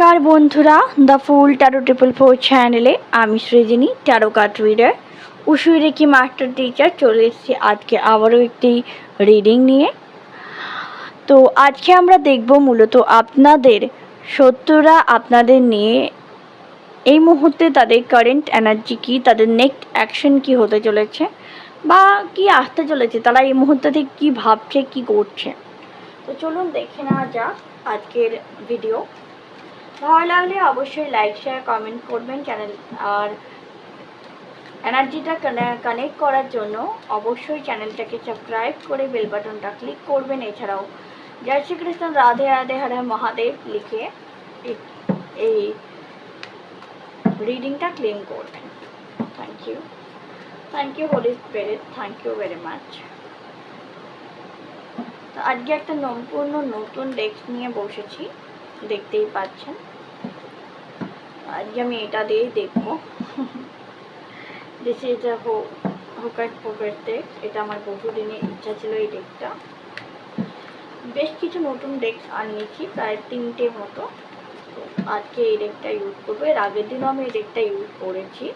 নমস্কার বন্ধুরা the full tarot triple four চ্যানেলে আমি Srijini tarot card reader Usui reiki master teacher চলে এসেছি আজকে আবারও একটি রিডিং নিয়ে। তো আজকে আমরা দেখব মূলত আপনাদের, শত্রুরা আপনাদের নিয়ে এই মুহূর্তে তাদের কারেন্ট এনার্জি কি, তাদের নেক্সট অ্যাকশন কি হতে চলেছে বা কি আসতে চলেছে, তারা এই মুহূর্তে থেকে কী ভাবছে, কি করছে। তো চলুন দেখে নেওয়া যাক আজকের ভিডিও ভালো লাগলে অবশ্যই লাইক শেয়ার কমেন্ট করবেন চ্যানেল আর এনার্জিটা কানেক্ট করার জন্য অবশ্যই চ্যানেলটাকে সাবস্ক্রাইব করে বেল বাটনটা ক্লিক করবেন। এছাড়াও জয় শ্রীকৃষ্ণ, রাধে রাধে, হরে মহাদেব লিখে এই- রিডিংটা ক্লেম করবেন। Thank you thank you holy spirit thank you very much তো আজকে একটা সম্পূর্ণ নতুন ডেস্ক নিয়ে বসেছি। দেখতেই পাচ্ছেন। আজকে আমি এটা দিয়েই দেখব। দিস ইজ হো পোকাট ডেক এটা আমার বহুদিনের ইচ্ছা ছিল এই ডেকটা বেশ কিছু নতুন ডেক আনিয়েছি, প্রায় তিনটে মতো। আজকে এই ডেকটা ইউজ করব। এর আগের দিনও আমি এই ডেকটা ইউজ করেছি।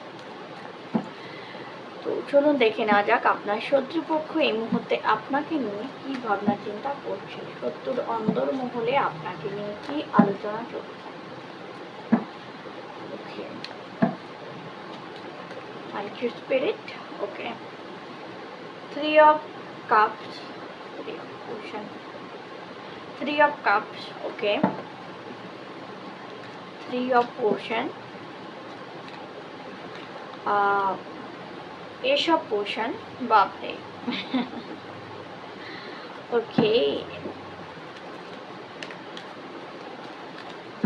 তো চলুন দেখে নেওয়া যাক আপনার শত্রুপক্ষ এই মুহূর্তে আপনাকে নিয়ে কি ভাবনা চিন্তা করছে শত্রুর অন্দর মহলে আপনাকে নিয়ে কি আলোচনা চলছে you, Spirit. Okay. Three of Cups. Three of Ocean. Three of Cups. Okay. Three এসব পোষণ বাপরে okay.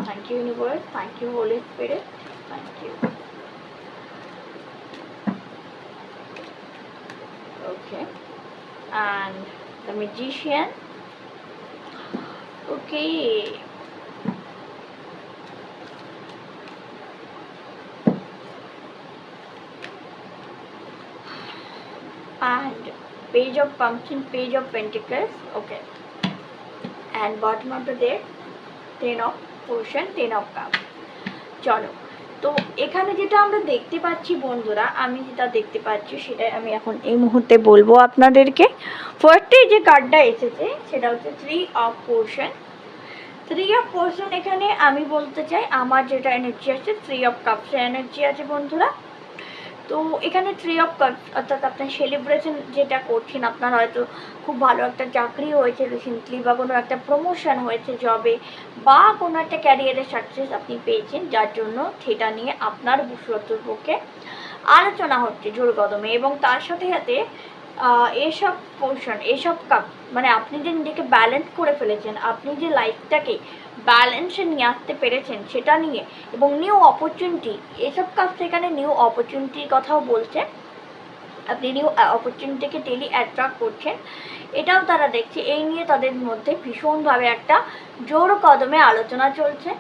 Thank you universe thank you holy spirit thank you okay and the magician okay Page of Pumpkin, Page of Pentacles. Okay. And bottom of the deck, Ten of Ocean, Ten of Cups. চলো তো এখানে যেটা আমরা দেখতে পাচ্ছি বন্ধুরা আমি যেটা দেখতে পাচ্ছি সেটাই আমি এখন এই মুহূর্তে বলব আপনাদেরকে ফার্স্টে যে কার্ডটা এসেছে সেটা হচ্ছে three of potion three of potion এখানে আমি বলতে চাই আমার যেটা এনার্জি আছে থ্রি অফ কাপসের এনার্জি আছে বন্ধুরা তো এখানে ট্রি অফ কাপস অর্থাৎ আপনার সেলিব্রেশন যেটা করছেন, আপনার হয়তো খুব ভালো একটা চাকরি হয়েছে রিসেন্টলি বা কোনো একটা প্রমোশন হয়েছে জবে বা কোনো একটা ক্যারিয়ারে সাকসেস আপনি পেয়েছেন, যার জন্য সেটা নিয়ে আপনার শত্রুর পক্ষে আলোচনা হচ্ছে জোর কদমে এবং তার সাথে সাথে এসব পোর্শন এসব কাপ মানে আপনি যে নিজেকে ব্যালেন্স করে ফেলেছেন, আপনি যে লাইফটাকে ব্যালেন্সে নিয়ে আসতে পেরেছেন, সেটা নিয়ে এবং নিউ অপরচুনিটি এসব কাপ সেখানে নিউ অপরচুনিটির কথাও বলছে। নিউ অপরচুনিটিকে ডেলি অ্যাট্রাক্ট করছেন, এটাও তারা দেখছে। এই নিয়ে তাদের মধ্যে ভীষণভাবে একটা জোর কদমে আলোচনা চলছে।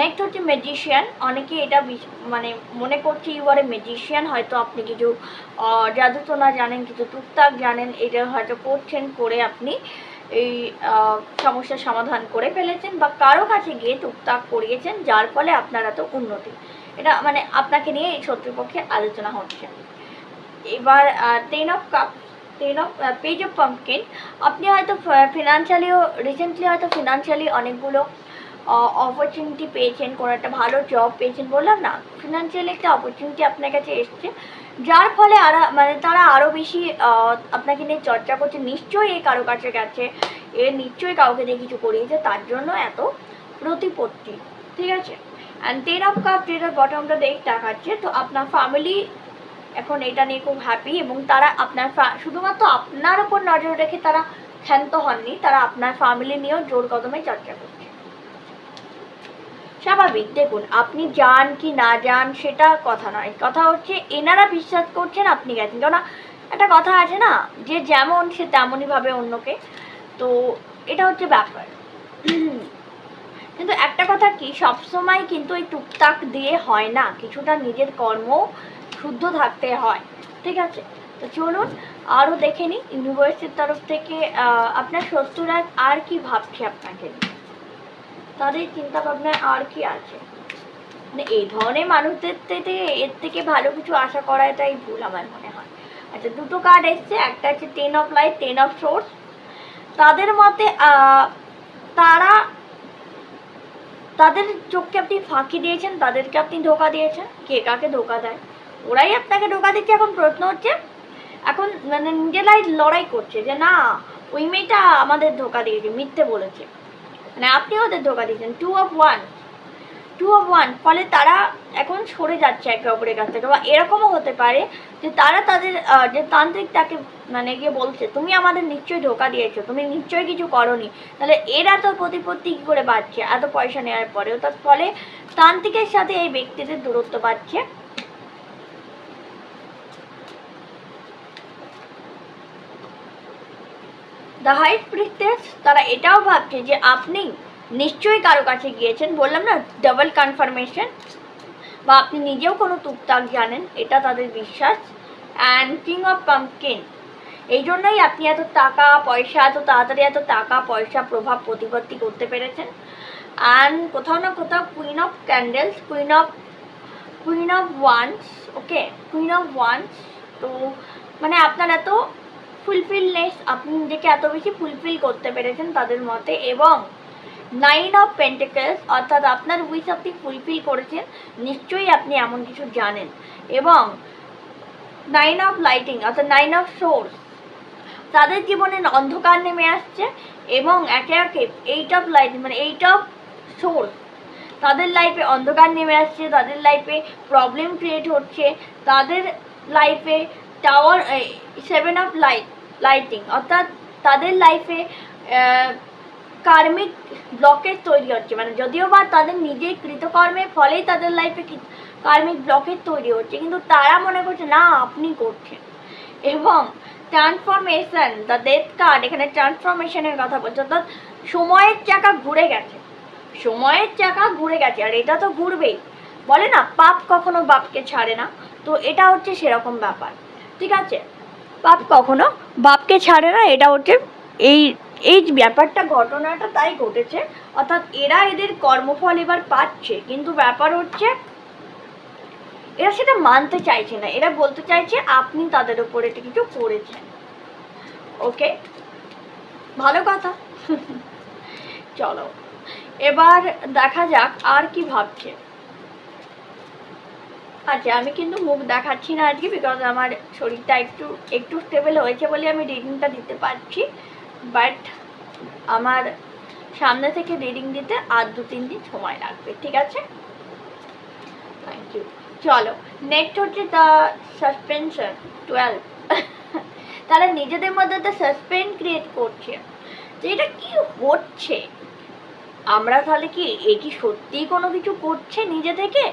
নেক্সট হচ্ছে ম্যাজিশিয়ান অনেকে এটা মানে মনে করছে ইউ আর এ ম্যাজিশিয়ান হয়তো আপনি কিছু জাদুটোনা জানেন, কিছু টুকটাক জানেন, এটা হয়তো করছেন করে আপনি এই সমস্যার সমাধান করে ফেলেছেন বা কারও কাছে গিয়ে টুকটাক করিয়েছেন, যার ফলে আপনার এত উন্নতি। এটা মানে আপনাকে নিয়ে এই শত্রুপক্ষে আলোচনা হচ্ছে। এবার ten of cup ten of page of pumpkin আপনি হয়তো ফিনান্সিয়ালিও রিসেন্টলি হয়তো ফিনান্সিয়ালি অনেকগুলো অপরচুনিটি পেয়েছেন, কোনো একটা ভালো জব পেয়েছেন, বললাম না ফিনান্সিয়ালি একটা অপরচুনিটি আপনার কাছে এসছে, যার ফলে আরা মানে তারা আরও বেশি আপনাকে নিয়ে চর্চা করছে, নিশ্চয়ই এই কারও কাছে গেছে, এ নিশ্চয়ই কাউকে দিয়ে কিছু করিয়েছে, তার জন্য এত প্রতিপত্তি, ঠিক আছে? অ্যান্ড টেন অফ কাপ যেটা বটমটা দেখ দেখাচ্ছে, তো আপনার ফ্যামিলি এখন এটা নিয়ে খুব হ্যাপি এবং তারা আপনার শুধুমাত্র আপনার উপর নজর রেখে তারা ক্ষান্ত হননি, তারা আপনার ফ্যামিলি নিয়েও জোর কদমে চর্চা করছে। স্বাভাবিক, দেখুন, আপনি যান কি না যান সেটা কথা নয়। কথা হচ্ছে এনারা বিশ্বাস করছেন, আপনি গেছেন। কেননা একটা কথা আছে না, যে যেমন সে তেমনই ভাবে অন্যকে। তো এটা হচ্ছে ব্যাপার। কিন্তু একটা কথা কি, সবসময় কিন্তু এই টুকটাক দিয়ে হয় না। কিছুটা নিজের কর্ম শুদ্ধ থাকতে হয়। ঠিক আছে? তো চলুন আরও দেখে নিই ইউনিভার্সিটির তরফ থেকে আপনার শত্রুরা আর কি ভাবছে আপনাকে তাদের চিন্তা ভাবনায় আর কি আছে? মানে এই ধরনের মানুষদের থেকে, এর থেকে ভালো কিছু আশা করাটাই ভুল আমার মনে হয়। আচ্ছা দুটো কার্ড এসছে, একটা হচ্ছে ten of light ten of source তাদের মতে তারা, তাদের চোখকে আপনি ফাঁকি দিয়েছেন, তাদেরকে আপনি ধোকা দিয়েছেন, কে কাকে ধোকা দেয়? ওরাই আপনাকে ধোকা দিচ্ছে এখন প্রশ্ন হচ্ছে, এখন মানে নিজেরাই লড়াই করছে যে না, ওই মেয়েটা আমাদের ধোকা দিয়েছে, মিথ্যে বলেছে। মানে আপনি ওদের ধোকা দিয়েছেন two of wand two of wand ফলে তারা এখন সরে যাচ্ছে একে অপরের কাছ থেকে। বা এরকমও হতে পারে যে তারা তাদের যে তান্ত্রিক তাকে মানে গিয়ে বলছে, তুমি আমাদের নিশ্চয়ই ধোকা দিয়েছ, তুমি নিশ্চয়ই কিছু করনি। তাহলে এরা তো প্রতিপত্তি কী করে বাড়ছে এত পয়সা নেওয়ার পরেও। তার ফলে তান্ত্রিকের সাথে এই ব্যক্তিদের দূরত্ব বাড়ছে দ্য হাইট প্রিস্টেস তারা এটাও ভাবছে যে আপনি নিশ্চয়ই কারও কাছে গিয়েছেন, বললাম না ডাবল কনফার্মেশন বা আপনি নিজেও কোনো টুকটাক জানেন, এটা তাদের বিশ্বাস অ্যান্ড কিং অফ পাম্পকিন এই জন্যই আপনি এত টাকা পয়সা, এত তাড়াতাড়ি এত টাকা পয়সা প্রভাব প্রতিপত্তি করতে পেরেছেন অ্যান্ড কোথাও না কোথাও queen of candles queen of queen of wands okay queen of wands তো মানে আপনার এত ফুলফিলনেস আপনি নিজেকে এত বেশি ফুলফিল করতে পেরেছেন তাদের মতে এবং নাইন অফ পেন্টিকেলস অর্থাৎ আপনার উইশ আপনি ফুলফিল করেছেন, নিশ্চয়ই আপনি এমন কিছু জানেন। এবং নাইন অফ লাইটিং অর্থাৎ নাইন অফ সোর্স তাদের জীবনে অন্ধকার নেমে আসছে এবং একে একে এইট অফ লাইট মানে এইট অফ সোর্স তাদের লাইফে অন্ধকার নেমে আসছে, তাদের লাইফে প্রবলেম ক্রিয়েট হচ্ছে, তাদের লাইফে tower seven of light lighting অর্থাৎ তাদের লাইফে কার্মিক ব্লকেজ তৈরি হচ্ছে। মানে যদিও বা তাদের নিজের কৃতকর্মের ফলেই তাদের লাইফে কার্মিক ব্লকেজ তৈরি হচ্ছে, কিন্তু তারা মনে করছে, না, আপনি করছেন। এবং ট্রান্সফরমেশন দ্য ডেথ কার্ড এখানে ট্রান্সফরমেশনের কথা বলছে, অর্থাৎ সময়ের চাকা ঘুরে গেছে। সময়ের চাকা ঘুরে গেছে, আর এটা তো ঘুরবেই। বলে না, পাপ কখনো বাপকে ছাড়ে না। তো এটা হচ্ছে সেরকম ব্যাপার। ঠিক আছে? পাপ কখনো বাপকে ছাড়ে না, এটা হচ্ছে এই এই ব্যাপারটা, ঘটনাটা তাই ঘটেছে। অর্থাৎ এরা এদের কর্মফল এবার পাচ্ছে, কিন্তু ব্যাপার হচ্ছে এরা সেটা মানতে চাইছে না। এরা বলতে চাইছে, আপনি তাদের উপর এটা কিছু করেছেন। ওকে? ভালো কথা। চলো। এবার দেখা যাক আর কি ভাবছে। আচ্ছা আমি কিন্তু মুখ দেখাচ্ছি না আজকে বিকজ আমার শরীরটা একটু একটু স্টেবল হয়েছে বলে আমি রিডিংটা দিতে পারছি। বাট আমার সামনে থেকে রিডিং দিতে আর দু, তিন দিন সময় লাগবে, ঠিক আছে? থ্যাংক ইউ চলো নেক্সট হচ্ছে দ্য সাসপেনশন টুয়েলভ তারা নিজেদের মধ্যে একটা সাসপেন্ড ক্রিয়েট করছে। যে এটা কি হচ্ছে? আমরা তাহলে কি এ কি সত্যিই কোনো কিছু করছে নিজে থেকে?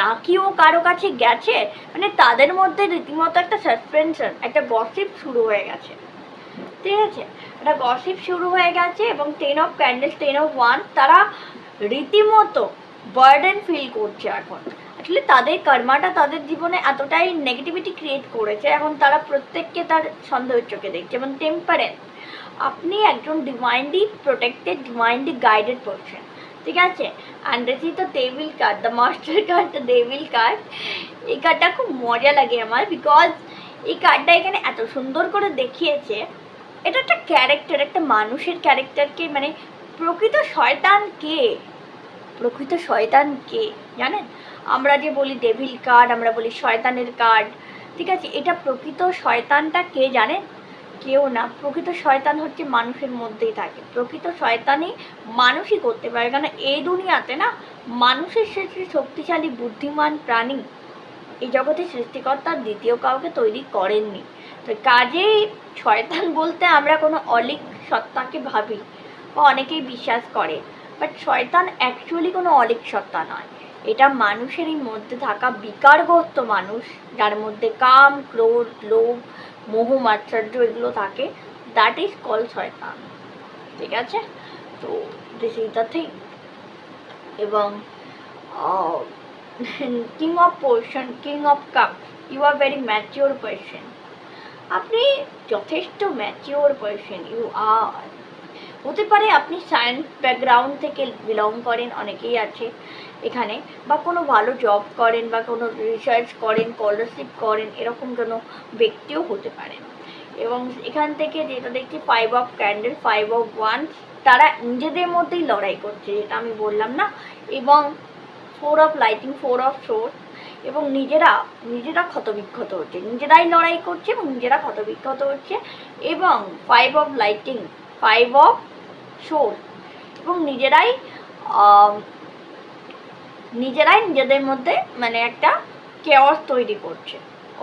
নাকি ও কারও কাছে গেছে? মানে তাদের মধ্যে রীতিমতো একটা সাসপেনশন একটা গসিপ শুরু হয়ে গেছে। ঠিক আছে? একটা গসিপ শুরু হয়ে গেছে এবং ten of candles ten of wand তারা রীতিমতো বার্ডেন ফিল করছে এখন। আসলে তাদের কর্মাটা তাদের জীবনে এতটাই নেগেটিভিটি ক্রিয়েট করেছে, এখন তারা প্রত্যেককে তার সন্দেহের চোখে দেখছে এবং টেম্পারেন্স আপনি একজন divinely protected divinely guided person ঠিক আছে? And this is the devil card the master card the devil card এই কার্ডটা খুব মজা লাগে আমার বিকজ এই কার্ডটা এখানে এত সুন্দর করে দেখিয়েছে। এটা একটা ক্যারেক্টার একটা মানুষের ক্যারেক্টারকে মানে প্রকৃত শয়তান কে? প্রকৃত শয়তান কে? জানেন? আমরা যে বলি ডেভিল কার্ড আমরা বলি শয়তানের কার্ড ঠিক আছে? এটা প্রকৃত শয়তানটা কে জানেন? কেউ না। প্রকৃত শয়তান হচ্ছে মানুষের মধ্যেই থাকে। প্রকৃত শয়তানই মানুষই করতে পারে। কারণ এই দুনিয়াতে না মানুষের শেষে শক্তিশালী, বুদ্ধিমান প্রাণী এই জগতে সৃষ্টিকর্তা দ্বিতীয় কাউকে তৈরি করেননি। তো কাজেই শয়তান বলতে আমরা কোনো অলিক সত্তাকে ভাবি বা অনেকেই বিশ্বাস করে। বাট শয়তান অ্যাকচুয়ালি কোনো অলিক সত্তা নয়। এটা মানুষেরই মধ্যে থাকা বিকারগ্রস্ত মানুষ, যার মধ্যে কাম, ক্রোধ, লোভ মোহ মাৎসর্য এগুলো থাকে। দ্যাট ইজ কল শয়তান। ঠিক আছে? তো দিস ইজ দ্য থিং এবং king of potion king of cup you are very mature person আপনি যথেষ্ট ম্যাচিওর পার্সন ইউ আর হতে পারে আপনি সায়েন্স ব্যাকগ্রাউন্ড থেকে বিলং করেন, অনেকেই আছে এখানে, বা কোনো ভালো জব করেন, বা কোনো রিসার্চ করেন স্কলারশিপ করেন, এরকম কোনো ব্যক্তিও হতে পারেন। এবং এখান থেকে যেটা দেখছি five of candle five of wand তারা নিজেদের মধ্যেই লড়াই করছে, যেটা আমি বললাম না? এবং four of lighting four of source এবং নিজেরা নিজেরা ক্ষতবিক্ষত হচ্ছে, নিজেরাই লড়াই করছে এবং নিজেরা ক্ষতবিক্ষত হচ্ছে, এবং five of lighting five of source এবং নিজেরাই নিজেরাই নিজেদের মধ্যে মানে একটা কেওয়াস তৈরি করছে।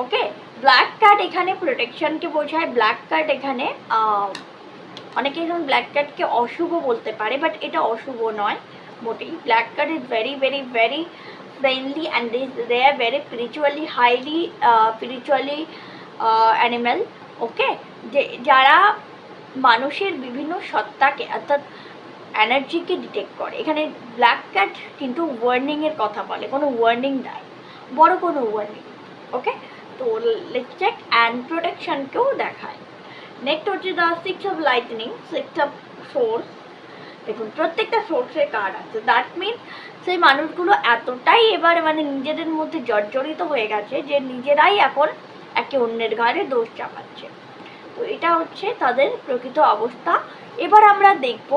ওকে? ব্ল্যাক কার্ড এখানে প্রোটেকশনকে বোঝায়। ব্ল্যাক কার্ড এখানে অনেকে যেমন ব্ল্যাক কার্ডকে অশুভ বলতে পারে বাট এটা অশুভ নয় মোটেই। Black card is very very very friendly and they are very spiritually highly spiritually animal okay? যে, যারা মানুষের বিভিন্ন সত্তাকে, অর্থাৎ এনার্জিকে ডিটেক্ট করে। এখানে ব্ল্যাক ক্যাট কিন্তু ওয়ার্নিংয়ের কথা বলে, কোনো ওয়ার্নিং দেয় বড় কোনো ওয়ার্নিং ওকে তো চেক অ্যান্ড প্রোটেকশনকেও দেখায়। নেক্সট হচ্ছে the six of lightning six of source দেখুন, প্রত্যেকটা সোর্সের কার্ড আছে। দ্যাট মিন সেই মানুষগুলো এতটাই এবার মানে নিজেদের মধ্যে জর্জরিত হয়ে গেছে যে নিজেরাই এখন একে অন্যের ঘাড়ে দোষ চাপাচ্ছে। তো এটা হচ্ছে তাদের প্রকৃত অবস্থা। এবার আমরা দেখব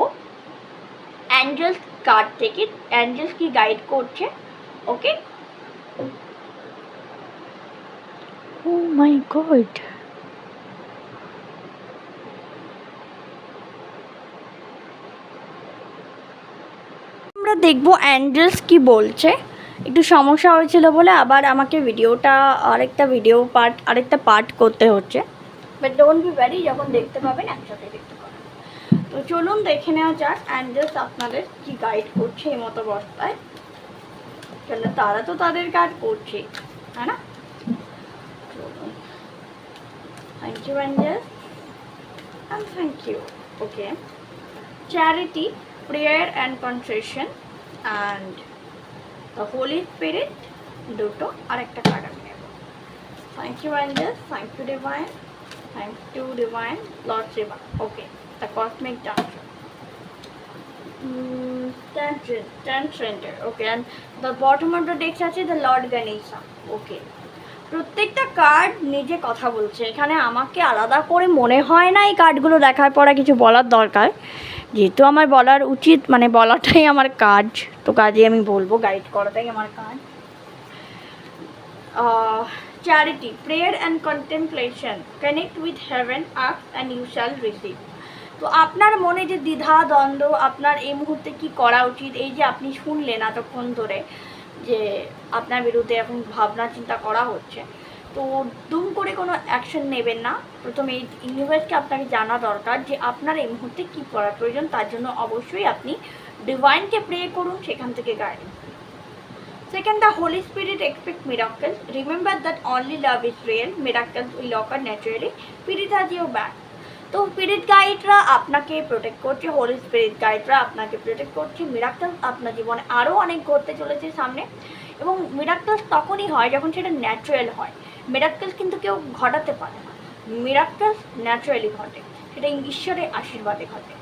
অ্যাঞ্জেলস কার্ড থেকে অ্যাঞ্জেলস কি গাইড করছে? ওকে? Oh my God. আমরা দেখব অ্যাঞ্জেলস কি বলছে। একটু সমস্যা হয়েছিল বলে আবার আমাকে ভিডিওটা আরেকটা ভিডিও পার্ট আরেকটা পার্ট করতে হচ্ছে। বাট ডোন্ট বি ভ্যারি যখন দেখতে পাবেন একসাথে দেখতে পাবেন। তো চলুন দেখে নেওয়া যাক অ্যাঞ্জেলস আপনাদের কি গাইড করছে এই মতো অবস্থায় কেন তারা তো তাদের কাজ করছে হ্যাঁ না? চলুন। Thank you angels and thank you. Okay. Charity, prayer and contrition and the holy spirit, দুটো আর একটা কার্ড আমি নেব। Thank you angels thank you divine thank you divine lord Shiva okay the cosmic dancer transgender okay and the bottom of the decks আছে the lord Ganesha ওকে প্রত্যেকটা card নিজে কথা বলছে। এখানে আমাকে আলাদা করে মনে হয় না এই কার্ডগুলো দেখার পর কিছু বলার দরকার। যেহেতু আমার বলার উচিত মানে বলাটাই আমার কাজ। তো কাজে আমি বলব গাইড করাটাই আমার কাজ। Charity prayer and contemplation connect with heaven up and you shall receive তো আপনার মনে যে দ্বিধা, দ্বন্দ্ব, আপনার এই মুহূর্তে কি করা উচিত? এই যে আপনি শুনলেন এতক্ষণ ধরে যে আপনার বিরুদ্ধে এখন ভাবনা, চিন্তা করা হচ্ছে। তো দুম করে কোনো অ্যাকশন নেবেন না। প্রথমে এই ইউনিভার্সকে আপনাকে জানা দরকার যে আপনার এই মুহূর্তে কী করার প্রয়োজন। তার জন্য অবশ্যই আপনি ডিভাইনকে প্রে করুন, সেখান থেকে guidance Second, the Holy Spirit expects miracles. Remember that only love is real. Miracles will occur naturally. Spirit has your back. তো স্পিরিট গাইডরা আপনাকে প্রোটেক্ট করছে হোলি স্পিরিট গাইডরা আপনাকে প্রোটেক্ট করছে মিরাক্টালস আপনার জীবনে আরও অনেক ঘটতে চলেছে সামনে এবং মিরাক্টালস তখনই হয় যখন সেটা ন্যাচারাল হয় মিরাক্টালস কিন্তু কেউ ঘটাতে পারে না মিরাক্টালস ন্যাচারালি ঘটে সেটা ঈশ্বরের আশীর্বাদে ঘটে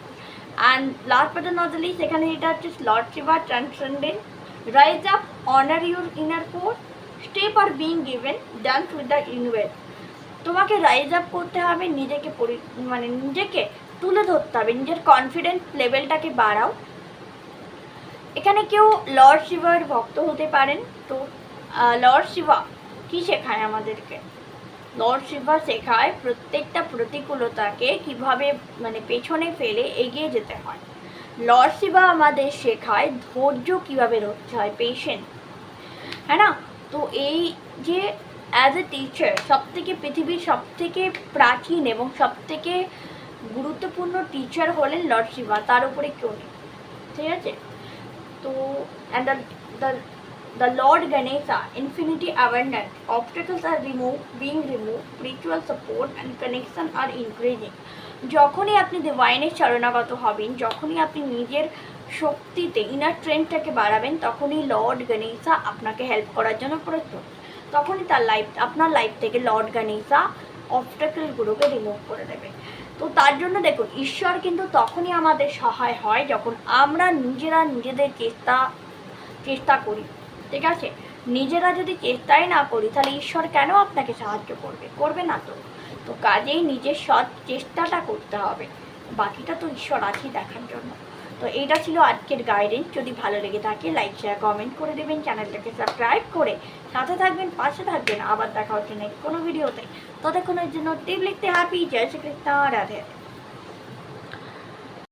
অ্যান্ড লাস্ট বাট লিস্ট এখানে এটা হচ্ছে lord Shiva transcendent rise up honour your inner force step are being given dance with the universe তোমাকে রাইজ আপ করতে হবে, নিজেকে পরি মানে নিজেকে তুলে ধরতে হবে, নিজের কনফিডেন্স লেভেলটাকে বাড়াও। এখানে কেউ লর্ড শিবার ভক্ত হতে পারেন, তো লর্ড শিবা কি শেখায় আমাদেরকে? লর্ড শিবা শেখায় প্রত্যেকটা প্রতিকূলতাকে কীভাবে মানে পেছনে ফেলে এগিয়ে যেতে হয়। শিবা আমাদের শেখায় ধৈর্য কীভাবে ধরতে হয় পেশেন্ট হ্যাঁ না? তো এই যে অ্যাজ এ টিচার সব থেকে পৃথিবীর সব থেকে প্রাচীন এবং সব থেকে গুরুত্বপূর্ণ টিচার হলেন শিবা, তার উপরে কেউ নেই। ঠিক আছে? তো and the the lord Ganesha infinity abundant obstacles are remove being remove spiritual support and connection are increasing যখনই আপনি ডিভাইনের শরণাগত হবেন, যখনই আপনি নিজের শক্তিতে ইনার ট্রেন্ডটাকে বাড়াবেন, তখনই লর্ড গণেশা আপনাকে হেল্প করার জন্য প্রস্তুত। তখনই তার লাইফ আপনার লাইফ থেকে লর্ড গণেশা অবস্টাকেলগুলোকে রিমুভ করে দেবে। তো তার জন্য দেখুন, ঈশ্বর কিন্তু তখনই আমাদের সহায় হয় যখন আমরা নিজেরা নিজেদের চেষ্টা চেষ্টা করি, ঠিক আছে? নিজেরা যদি চেষ্টাই না করি, তাহলে ঈশ্বর কেন আপনাকে সাহায্য করবে? করবে না তো। তো কাজেই নিজের সৎ চেষ্টাটা করতে হবে। বাকিটা তো ঈশ্বর আছে দেখার জন্য। তো এইটা ছিল আজকের গাইডেন্স যদি ভালো লেগে থাকে লাইক শেয়ার কমেন্ট করে দেবেন। চ্যানেলটাকে সাবস্ক্রাইব করে সাথে থাকবেন, পাশে থাকবেন। আবার দেখা হচ্ছে নেক্সট কোনো ভিডিওতে ততক্ষণের জন্য টিপ লিখতে হ্যাপি জয় শ্রীকৃষ্ণ, রাধে।